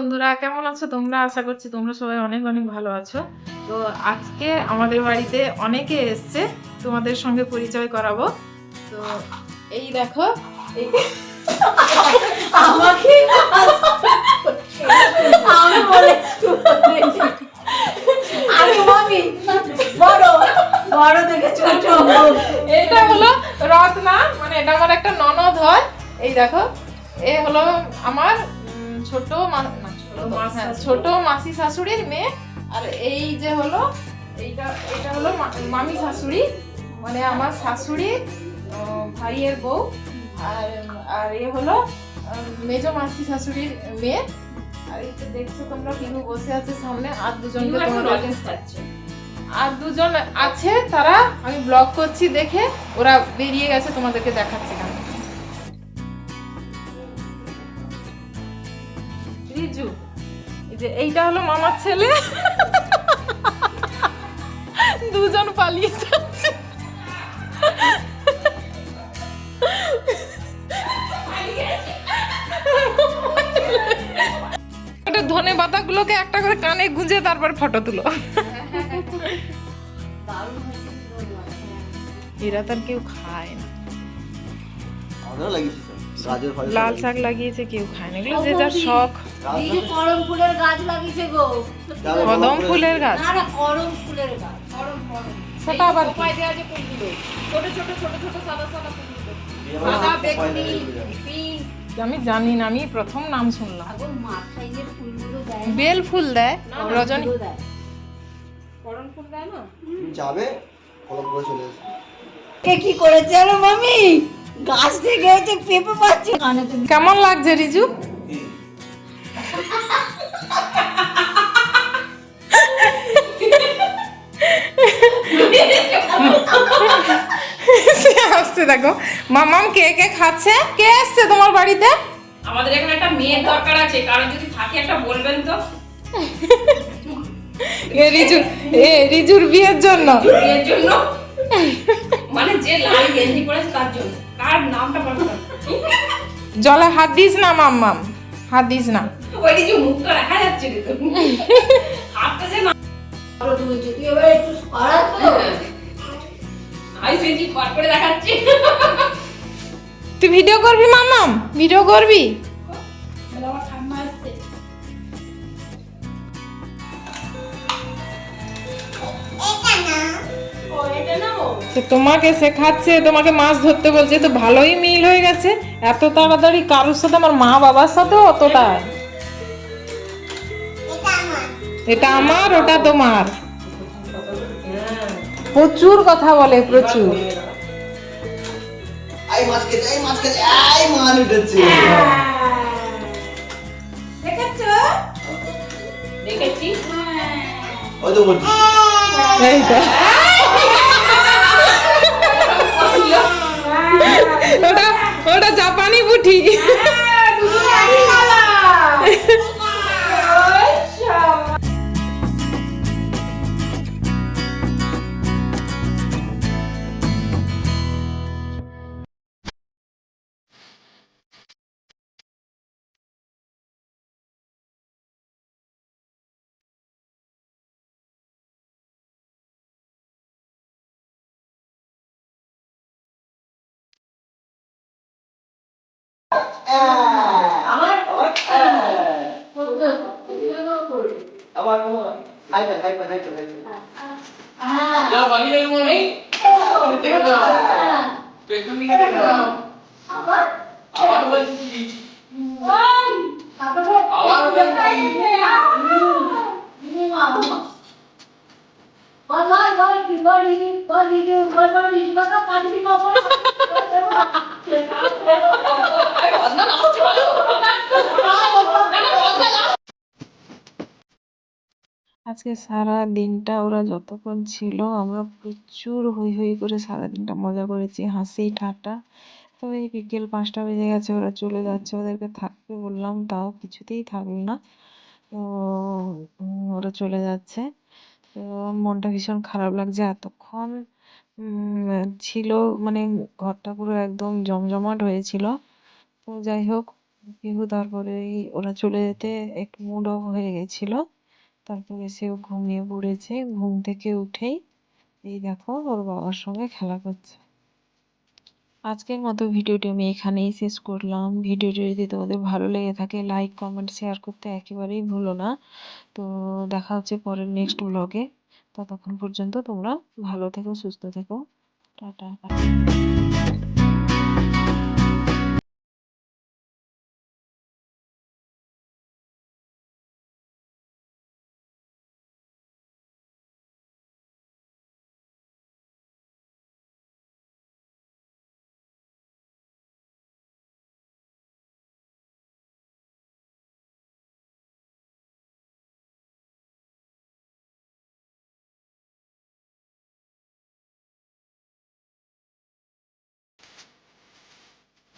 বন্ধুরা কেমন আছো তোমরা? আশা করছি তোমরা সবাই অনেক অনেক ভালো আছো। তো আজকে আমাদের বাড়িতে অনেকে এসছে তোমাদের সঙ্গে পরিচয় করাবো। তো এই দেখো আমাকে? আমি বলে আরে মামি বড়। বড় থেকে ছোট। এটা হলো রত্না মানে এটা আমার একটা ননদ হয়। এই দেখো এ হলো আমার ছোট মা- না, ছোট তো, মাসি হ্যাঁ। ছোট মাসি শাশুড়ির মেয়ে। আর এই যে হলো এইটা এটা হলো মামি শাশুড়ি। মানে আমার শাশুড়ি ভাইয়ের বউ। আর আর এ হলো মেজ মাসি শাশুড়ির মেয়ে। আর এই যে দেখছ তোমরা পিনু বসে আছে সামনে। আর তোমাদেরকে আর দুজন আছে তারা আমি ব্লগ করছি দেখে ওরা বেরিয়ে গেছে তোমাদেরকে দেখাচ্ছে। যে এইটা হলো মামার ছেলে। দুজন পালিয়ে যাচ্ছে। ধনে পাতাগুলোকে একটা করে কানে গুঁজে তারপর ফটো তুলো। এরা তার কেউ খায় না। লাল শাক লাগিয়েছে কেউ খায় না। এগুলো যে যার শখ। দিদি করম ফুলের গাছ লাগিয়েছে গো। কদম ফুলের গাছ? না না করম ফুলের গাছ সেটা আবার কি? কোপায় যে ফুলগুলো ছোট ছোট ছোট ছোট সাদা সাদা ফুলগুলো সাদা বেগুনি পিঙ্ক। আমি জানি না আমি প্রথম নাম শুনলাম। এখন মাথায় যে ফুলগুলো দেয় বেল ফুল দেয়? রজনী? করম ফুল দেয় না? যাবে কলম করে চলে কে কি করেছে আরে মামি? গাছ থেকে হচ্ছে পেঁপে পাচ্ছে। কেমন লাগছে রিজু? সে হাসছে দেখো। মামাম কে কে খাচ্ছে? কে এসছে তোমার বাড়িতে? আমাদের এখানে একটা মেয়ের দরকার আছে কারণ যদি থাকে একটা বলবেন তো। এ রিজুর এ রিজুর বিয়ের জন্য। বিয়ের জন্য? মানে যে লাল গেঞ্জি পরেছে তার জন্য। কার নামটা বলতে জলে হাত দিস না মাম্মাম। হাত দিস না। ওই মুখটা যাচ্ছে কিন্তু হাতটা যে না বড় তুলছে এবার একটু সরা তো সেঞ্চি কট করে দেখাচ্ছি। তুই ভিডিও করবি মামাম ভিডিও করবি? তো তোমাকে শেখাচ্ছে তোমাকে মাছ ধরতে বলছে তো ভালোই মিল হয়ে গেছে। এত তাড়াতাড়ি কারোর সাথে আমার মা বাবার সাথেও অতটা? এটা আমার ওটা তোমার। প্রচুর কথা বলে প্রচুর। আই মাছ খেতে আই মাছ খেতে আই মান উঠেছে। দেখেছ? দেখেছি। ওই তো বলছি। এইটা। ওটা ওটা জাপানি বুটি আবার হাইপার হাইপার হাইপার হাইপার আজকে সারা দিনটা ওরা যতক্ষণ ছিল, আমরা প্রচুর হই হই করে সারা দিনটা মজা করেছি, হাসি, ঠাট্টা। তো এই বিকেল পাঁচটা বেজে গেছে, ওরা চলে যাচ্ছে ওদেরকে থাকতে বললাম, তাও কিছুতেই থাকল না। তো ওরা চলে যাচ্ছে। তো মনটা ভীষণ খারাপ লাগছে, এতক্ষণ ছিল মানে ঘরটা পুরো একদম জমজমাট হয়েছিল। তো যাই হোক পিহু তারপরে ওরা চলে যেতে একটু মুড অফ হয়ে গেছিল। তারপরে সেও ঘুমিয়ে পড়েছে। ঘুম থেকে উঠেই এই দেখো ওর বাবার সঙ্গে খেলা করছে। আজকের মতো ভিডিওটি আমি এখানেই শেষ করলাম। ভিডিওটি যদি তোমাদের ভালো লেগে থাকে লাইক কমেন্ট শেয়ার করতে একেবারেই ভুলো না। তো দেখা হচ্ছে পরের নেক্সট ব্লগে ততক্ষণ পর্যন্ত তোমরা ভালো থেকো, সুস্থ থেকো। টাটা।